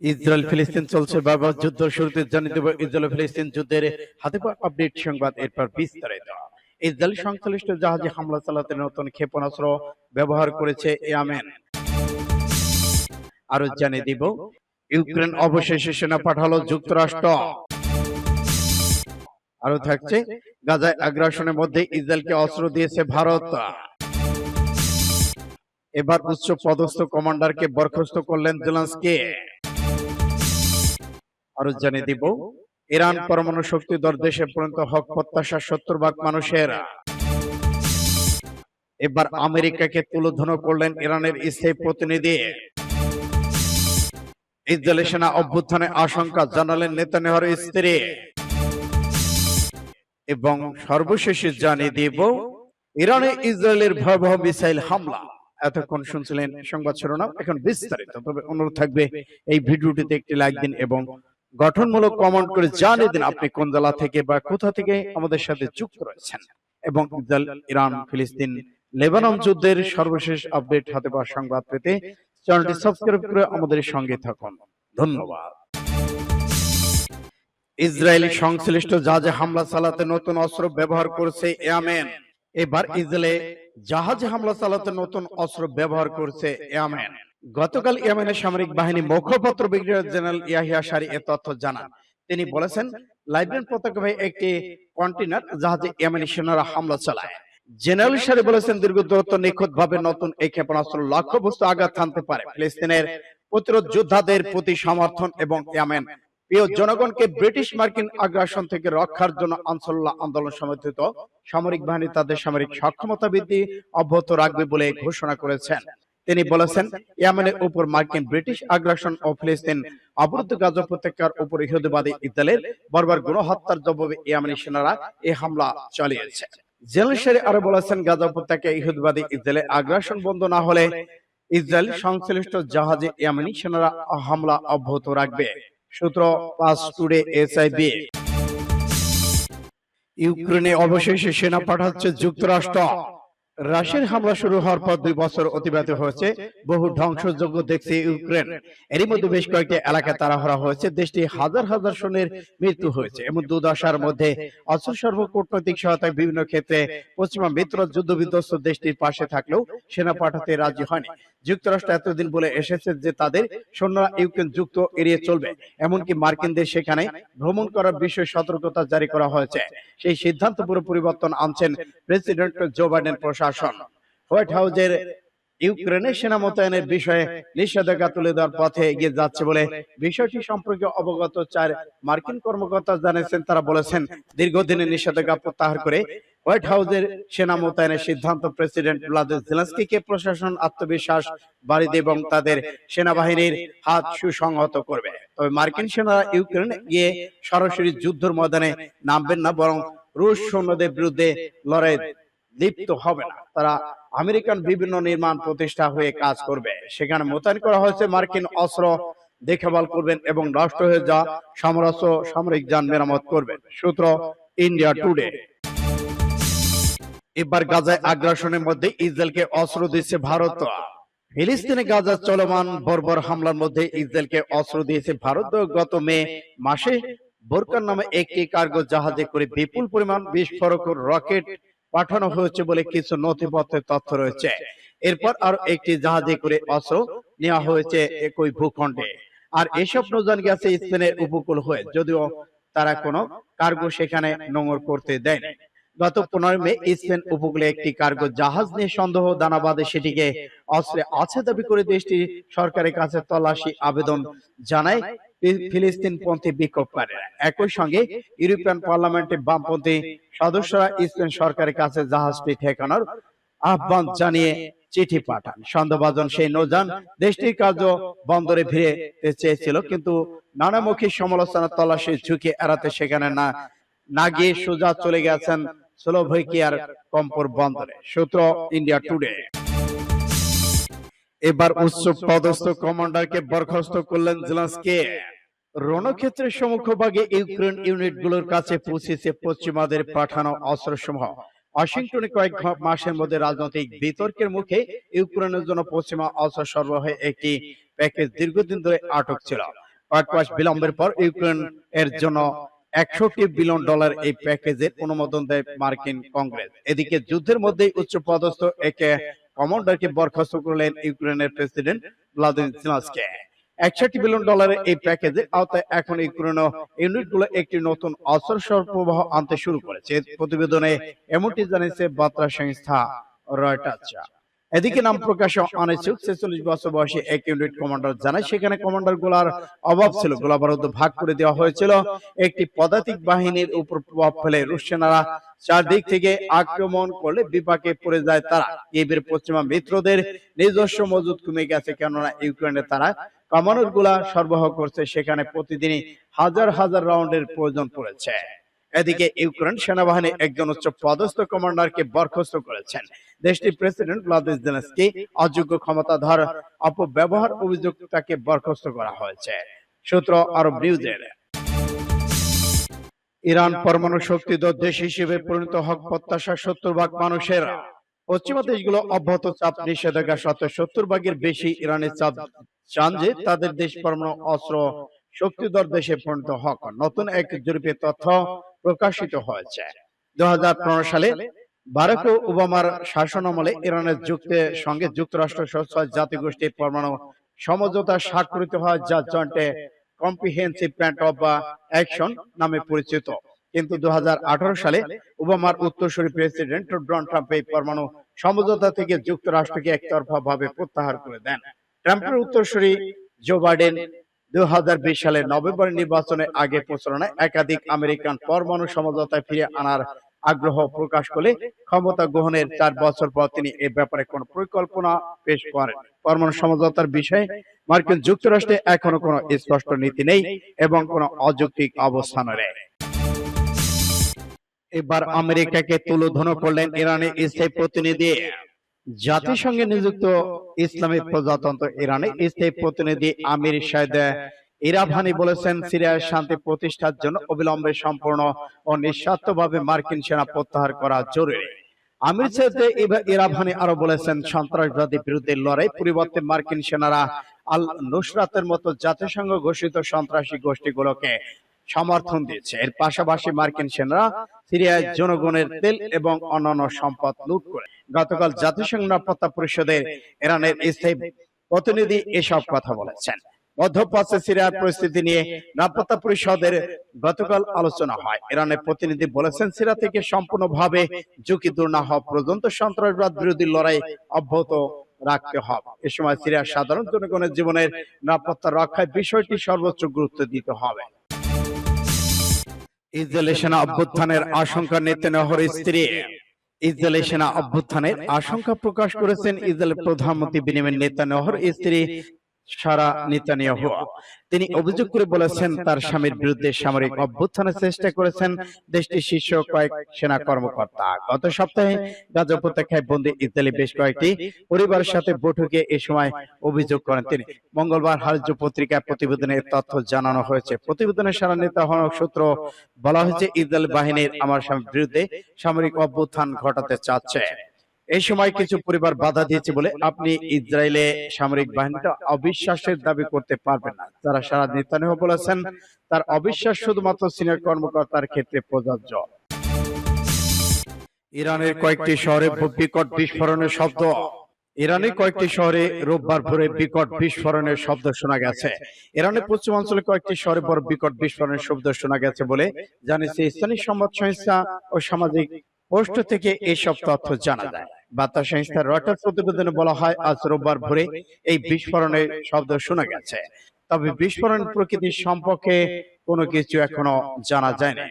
Israel ফিলিস্তিন চলছে বারবার যুদ্ধ শুরুতে জানিয়ে দেব ইসরায়েল ফিলিস্তিন যুদ্ধের হাতে পাওয়া আপডেট সংবাদ এরপর বিস্তারিত। ইসরায়েল সংশ্লিষ্ট জাহাজে হামলা চালাতে নতুন ক্ষেপণাস্ত্র ব্যবহার করেছে ইয়ামেন আরও জানিয়ে দিব ইউক্রেন অবশেষে সেনা পাঠালো যুক্তরাষ্ট্র। আরও থাকছে গাজায় আগ্রাসনের মধ্যে ইসরায়েলকে অস্ত্র দিয়েছে ভারত। এবার উচ্চ পদস্থ কমান্ডারকে বরখাস্ত করলেন জেলান্সকি। আরও জানিয়ে দিব ইরান পরমাণু শক্তিধর দেশে পরিণত হক প্রত্যাশা সত্তর ভাগ মানুষের। এবার আমেরিকাকে তুলোধন করলেন ইরানের স্থায়ী প্রতিনিধি। ইসরায়েলি সেনা অভ্যুত্থানে আশঙ্কা জানালেন নেতানিয়াহুর স্ত্রী। এবং সর্বশেষে জানিয়ে দিব ইরানে ইসরায়েলের ভয়াবহ মিসাইল হামলা। এতক্ষণ শুনছিলেন সংবাদ শিরোনাম। এখন বিস্তারিত। তবে অনুরোধ থাকবে এই ভিডিওটিতে একটি লাইক দিন এবং গঠনমূলক কমেন্ট করে জানিয়ে দিন আপনি কোন জেলা থেকে বা কোথা থেকে আমাদের সাথে যুক্ত রয়েছেন। এবং ইসরায়েল ইরান ফিলিস্তিন লেবানন যুদ্ধের সর্বশেষ আপডেট হাতে পাওয়ার সংবাদ পেতে চ্যানেলটি সাবস্ক্রাইব করে আমাদের সঙ্গে থাকুন। ধন্যবাদ। ইসরায়েলি সংশ্লিষ্ট জাহাজে হামলা চালাতে নতুন অস্ত্র ব্যবহার করছে ইয়ামেন এবার ইসরায়েলে জাহাজে হামলা চালাতে নতুন অস্ত্র ব্যবহার করছে ইয়ামেন গতকাল ইয়েমেনের সামরিক বাহিনী মুখপাত্র ব্রিগেডিয়ার জেনারেল ইয়াহিয়া সারি এ তথ্য জানান। তিনি বলেছেন লাইবিয়ান পতাকাবাহী একটি কন্টেনার জাহাজে ইয়েমেনি সেনারা হামলা চালায়। জেনারেল সারি বলেছেন দীর্ঘ দূরত্ব নিখুঁত ভাবে নতুন এই ক্ষেপণাস্ত্র লক্ষ্যবস্তু আঘাত হানতে পারে। ফিলিস্তিনের প্রতিরোধ যোদ্ধাদের প্রতি সমর্থন এবং ইয়ামেন প্রিয় জনগণকে ব্রিটিশ মার্কিন আগ্রাসন থেকে রক্ষার জন্য আনসারুল্লাহ আন্দোলন সমর্থিত। সামরিক বাহিনী তাদের সামরিক সক্ষমতা বৃদ্ধি অব্যাহত রাখবে বলে ঘোষণা করেছেন তিনি বলেছেন ইয়ামেনের উপর মার্কিন ব্রিটিশ আগ্রাসন ও ফিলিস্তিন অবরুদ্ধ গাজা উপত্যকার উপর ইহুদিবাদী ইসরায়েলের বর্বর গণহত্যার জবাবে ইয়ামেনি সেনারা এই হামলা চালিয়েছে। জেলশেরি আরও বলেছেন গাজা উপত্যকায় ইহুদিবাদী ইসরায়েলের আগ্রাসন বন্ধ না হলে ইসরায়েল সংশ্লিষ্ট জাহাজে ইয়ামেনি সেনারা হামলা অব্যাহত রাখবে। সূত্র পাঁচ টুডে এসআইবি। ইউক্রেনে অবশেষে সেনা পাঠাচ্ছে যুক্তরাষ্ট্র। রাশিয়ার হামলা শুরু হওয়ার পর দুই বছর অতিবাহিত হয়েছে। বহু ধ্বংসযোগ্য দেখছে ইউক্রেন। এরই মধ্যে বেশ কয়েকটি এলাকায় তাড়াহড়া হয়েছে। দেশটি হাজার হাজার সৈন্যের মৃত্যু হয়েছে। এমন দুর্দশার মধ্যে অস্ত্র সর্ব কূটনৈতিক সহায়তায় বিভিন্ন ক্ষেত্রে পশ্চিমা মিত্র যুদ্ধ বিধ্বস্ত দেশটির পাশে থাকলেও সেনা পাঠাতে রাজি হয়নি। যুক্তরাষ্ট্র এতদিন বলে এসেছে যে তাদের সৈন্যরা ইউক্রেন যুক্ত এড়িয়ে চলবে। এমনকি মার্কিনদের সেখানে ভ্রমণ করার বিষয়ে সতর্কতা জারি করা হয়েছে। সেই সিদ্ধান্ত পুরো পরিবর্তন আনছেন প্রেসিডেন্ট জো বাইডেন প্রশাসন হোয়াইট হাউসের ইউক্রেনের সেনা মোতায়েনের বিষয়ে নিষেধাজ্ঞা তুলে দেওয়ার পথে এগিয়ে যাচ্ছে বলে বিষয়টি সম্পর্কে অবগত চার মার্কিন কর্মকর্তা জানিয়েছেন। তারা বলেছেন, দীর্ঘদিনের নিষেধাজ্ঞা প্রত্যাহার করে হোয়াইট হাউসের সেনা মোতায়েনের সিদ্ধান্ত প্রেসিডেন্ট ভ্লাদিমির জেলেনস্কিকে প্রশাসন আত্মবিশ্বাস দেবে এবং তাদের সেনাবাহিনীর হাত সুসংহত করবে। তবে মার্কিন সেনারা ইউক্রেন গিয়ে সরাসরি যুদ্ধের ময়দানে নামবেন না, বরং রুশ সৈন্যদের বিরুদ্ধে লড়াই লিপ্ত হবে না। তারা আমেরিকান বিভিন্ন নির্মাণ প্রতিষ্ঠা হয়ে কাজ করবে। সেখানে মোতায়েন করা হয়েছে মার্কিন অস্ত্র, দেখভাল করবেন এবং নষ্ট হয়ে যা সমরাস্ত্র সামরিক যান মেরামত করবেন। সূত্র ইন্ডিয়া টুডে। এবার গাজায় আগ্রাসনের মধ্যে ইসরায়েলকে অস্ত্র দিচ্ছে ভারত। ফিলিস্তিনে গাজা চলমান বর্বর হামলার মধ্যে ইসরায়েলকে অস্ত্র দিয়েছে ভারত। গত মে মাসে বোরকান নামে একটি কার্গো জাহাজে করে বিপুল পরিমাণ বিস্ফোরক রকেট পাঠানো হয়েছে বলে কিছু নথিপত্রের তথ্য রয়েছে। এরপর আরও একটি জাহাজে করে অস্ত্র নেওয়া হয়েছে একই ভূখণ্ডে। আর এসব নৌযান গেছে স্পেনের উপকূল হয়ে। যদিও তারা কোনো কার্গো সেখানে নোংর করতে দেয়নি। গত পনেরো মে স্পেন উপকূলে একটি কার্গো জাহাজ নিয়ে সন্দেহ দানাবাদে সেটিকে অস্ত্রে আছে দাবি করে দেশটি সরকারের কাছে তল্লাশি আবেদন জানায়। ফিলিস্তিনপন্থী বিক্ষোভকারীরা। একই সঙ্গে ইউরোপিয়ান পার্লামেন্টে বামপন্থী সদস্যরা স্পেন সরকারের কাছে জাহাজটি ঠেকানোর আহ্বান জানিয়ে চিঠি পাঠান। সন্দেহভাজন সেই নৌযান দেশটির কার্য বন্দরে ভিড়ে চেয়েছিল, কিন্তু নানামুখী সমালোচনা তল্লাশি ঝুঁকি এড়াতে সেখানে না না গিয়ে সোজা চলে গেছেন স্লোভাকিয়ার কম্পোর বন্দরে। সূত্র ইন্ডিয়া টুডে। এবার উচ্চ পদস্থ কমান্ডারকে বরখাস্ত করলেন জেলান্সকি। রণক্ষেত্রের সম্মুখভাগে ইউক্রেন ইউনিটগুলোর কাছে পৌঁছেছে পশ্চিমাদের পাঠানো অস্ত্রসমূহ। ওয়াশিংটনে কয়েক মাসের মধ্যে রাজনৈতিক বিতর্কের মুখে ইউক্রেনের জন্য পশ্চিমা অস্ত্র সরবরাহে একটি প্যাকেজ দীর্ঘদিন ধরে আটক ছিল। কয়েক মাস বিলম্বের পর ইউক্রেন এর জন্য একষট্টি বিলিয়ন ডলার এই প্যাকেজের অনুমোদন দেয় মার্কিন কংগ্রেস। এদিকে যুদ্ধের মধ্যেই উচ্চ পদস্থ একে কমান্ডারকে বরখাস্ত করলেন ইউক্রেনের প্রেসিডেন্ট ভ্লাদিমির জেলেনস্কি। একষট্টি বিলিয়ন ডলারের এই প্যাকেজের আওতায় এখন ইউক্রেন ইউনিটগুলো একটি নতুন অস্ত্র সরবরাহ আনতে শুরু করেছে। প্রতিবেদনে এমনটি জানিয়েছে বার্তা সংস্থা রয়টার্স। এদিকে নাম প্রকাশে অনিচ্ছুক ছেচল্লিশ বছর বয়সী এক ইউনিট কমান্ডার জানায় সেখানে কমান্ডারগুলার অভাব ছিল গোলা বারুদ ভাগ করে দেওয়া হয়েছিল। একটি পদাতিক বাহিনীর উপর প্রভাব ফেলে রুশ সেনারা চারদিক থেকে আক্রমণ করলে বিপাকে পড়ে যায় তারা। কিয়েভের পশ্চিমা মিত্রদের নিজস্ব মজুদ কমে গেছে কেননা ইউক্রেনে তারা কামানোরগুলা সরবরাহ করছে সেখানে প্রতিদিনই হাজার হাজার রাউন্ডের প্রয়োজন পড়েছে। এদিকে ইউক্রেন সেনাবাহিনী একজন উচ্চ পদস্থ কমান্ডারকে বরখাস্ত করেছেন। দেশটির প্রেসিডেন্ট ভ্লাদিমির জেলেনস্কি অযোগ্য ক্ষমতাধর অপব্যবহার অভিযোগ তাকে বরখাস্ত করা হয়েছে। সূত্র আরব নিউজের। ইরান পরমাণু শক্তিধর দেশ হিসেবে পরিণত হক প্রত্যাশা সত্তর ভাগ মানুষের। পশ্চিমা দেশগুলো অব্যাহত চাপ নিষেধাজ্ঞা সত্ত্বেও সত্তর ভাগের বেশি ইরানের চাপ চান যে তাদের দেশ পরমাণু অস্ত্র শক্তিধর দেশে পরিণত হক। নতুন এক জরিপের তথ্য প্রকাশিত হয়েছে। দু সালে বারাক ওবামার শাসনামলে ইরানের যুক্তের সঙ্গে যুক্তরাষ্ট্র ছয় পরমাণু সমঝোতা স্বাক্ষরিত হয়, যা জয়েন্টে কম্প্রিহেন্সিভ প্ল্যান অফ অ্যাকশন নামে পরিচিত। কিন্তু দু হাজার আঠারো সালে ওবামার উত্তরসূরি প্রেসিডেন্ট ডোনাল্ড ট্রাম্প এই পরমাণু সমঝোতা থেকে যুক্তরাষ্ট্রকে একতরফা ভাবে প্রত্যাহার করে দেন। ট্রাম্পের উত্তরসূরি জো বাইডেন দু সালের নভেম্বর নির্বাচনের আগে প্রচারণায় একাধিক আমেরিকান পরমাণু সমঝোতায় ফিরে আনার আগ্রহ প্রকাশ করলে ক্ষমতা গ্রহণের চার বছর পর তিনি এ ব্যাপারে কোন পরিকল্পনা পেশ করেন পরমাণু সমঝোতার বিষয়ে মার্কিন যুক্তরাষ্ট্রে এখনও কোনো স্পষ্ট নীতি নেই এবং কোনো অযৌক্তিক অবস্থান নেই। এবার আমেরিকাকে তুলোধন করলেন ইরানের স্থায়ী প্রতিনিধি। জাতিসংঘে নিযুক্ত ইসলামী প্রজাতন্ত্র ইরানের স্থায়ী প্রতিনিধি আমির শাহেদ ইরাভানি বলেছেন সিরিয়ার শান্তি প্রতিষ্ঠার জন্য অবিলম্বে সম্পূর্ণ ও নিঃস্বার্থভাবে মার্কিন সেনা প্রত্যাহার করা জরুরি। আমির সাহেদ ইরাভানি আরও বলেছেন সন্ত্রাসবাদী বিরুদ্ধে লড়াই পরিবর্তে মার্কিন সেনারা আল নুসরাতের মতো জাতিসংঘ ঘোষিত সন্ত্রাসী গোষ্ঠীগুলোকে সমর্থন দিয়েছে। এর পাশাপাশি মার্কিন সেনারা সিরিয়ায় জনগণের তেল এবং অন্যান্য সম্পদ লুট করে। গতকাল জাতিসংঘ নিরাপত্তা পরিষদের ইরানের স্থায়ী প্রতিনিধি এসব কথা বলেছেন। মধ্যপ্রাচ্যে সিরিয়ার পরিস্থিতি নিয়ে নিরাপত্তা পরিষদের গতকাল আলোচনা হয়। ইরানের প্রতিনিধি বলেছেন, সিরিয়া থেকে সম্পূর্ণভাবে ঝুঁকি দূর না হওয়া পর্যন্ত সন্ত্রাসবাদ বিরোধী লড়াই অব্যাহত রাখতে হবে। এ সময় সিরিয়ার সাধারণ জনগণের জীবনের নিরাপত্তা রক্ষায় বিষয়টি সর্বোচ্চ গুরুত্ব দিতে হবে। ইসরায়েলি সেনা অভ্যুত্থানের আশঙ্কা নেতানিয়াহুর স্ত্রী। ইসরায়েলি সেনা অভ্যুত্থানের আশঙ্কা প্রকাশ করেছেন ইসরায়েল প্রধানমন্ত্রী বিনিময় নেতানিয়াহুর স্ত্রী। Sara Netanyahu. তিনি অভিযোগ করে বলেছেন তার স্বামীর বিরুদ্ধে সামরিক অভ্যুত্থানের চেষ্টা করেছেন দেশটির শীর্ষ কয়েক সেনা কর্মকর্তা। গত সপ্তাহে গাজা উপত্যকায় বন্দী ইসরায়েলি বেশ কয়েকটি পরিবারের সাথে বৈঠকে এ সময় অভিযোগ করেন তিনি। মঙ্গলবার হারজু পত্রিকায় প্রতিবেদনে তথ্য জানানো হয়েছে। প্রতিবেদনে সারা নেতা হনক সূত্র বলা হয়েছে ইসরায়েল বাহিনীর আমার স্বামীর বিরুদ্ধে সামরিক অভ্যুত্থান ঘটাতে চাচ্ছে। এই সময় কিছু পরিবার বাধা দিয়েছে বলে আপনি ইসরায়েলে সামরিক বাহিনীটা অবিশ্বাসের দাবি করতে পারবেন না। যারা সারা নেতানিয়াহু বলেছেন, তার অবিশ্বাস শুধুমাত্র সিনিয়র কর্মকর্তার ক্ষেত্রে প্রযোজ্য। ইরানের কয়েকটি শহরে বিকট বিস্ফোরণের শব্দ। ইরানের কয়েকটি শহরে রোববার ভোরে বিকট বিস্ফোরণের শব্দ শোনা গেছে। ইরানের পশ্চিমাঞ্চলে কয়েকটি শহরে বড় বিকট বিস্ফোরণের শব্দ শোনা গেছে বলে জানিয়েছে স্থানীয় সংবাদ সংস্থা ও সামাজিক পোস্ট থেকে এসব তথ্য জানা যায়। বার্তা সংস্থা রয়টার্স প্রতিবেদনে বলা হয় আজ রোববার ভোরে এই বিস্ফোরণের শব্দ শোনা গেছে। তবে বিস্ফোরণ প্রকৃতির সম্পর্কে কোনো কিছু এখনও জানা যায়নি।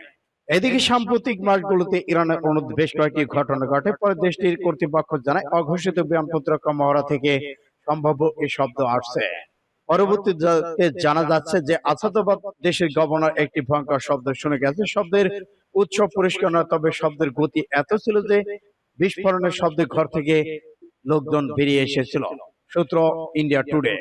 এদিকে সাম্প্রতিক মাসগুলোতে ইরানের অনুরোধ বেশ কয়েকটি ঘটনা ঘটে। পরে দেশটির কর্তৃপক্ষ জানায় অঘোষিত বিমান প্রতিরক্ষা মহড়া থেকে সম্ভাব্য এই শব্দ আসছে। পরবর্তীতে জানা যাচ্ছে যে আসাদাবাদ দেশের গভর্নর একটি ভয়ঙ্কর শব্দ শুনে গেছে শব্দের উৎস পরিষ্কার নয় তবে শব্দের গতি এত ছিল যে বিস্ফোরণের শব্দে ঘর থেকে লোকজন বেরিয়ে এসেছিল। সূত্র ইন্ডিয়া টুডে।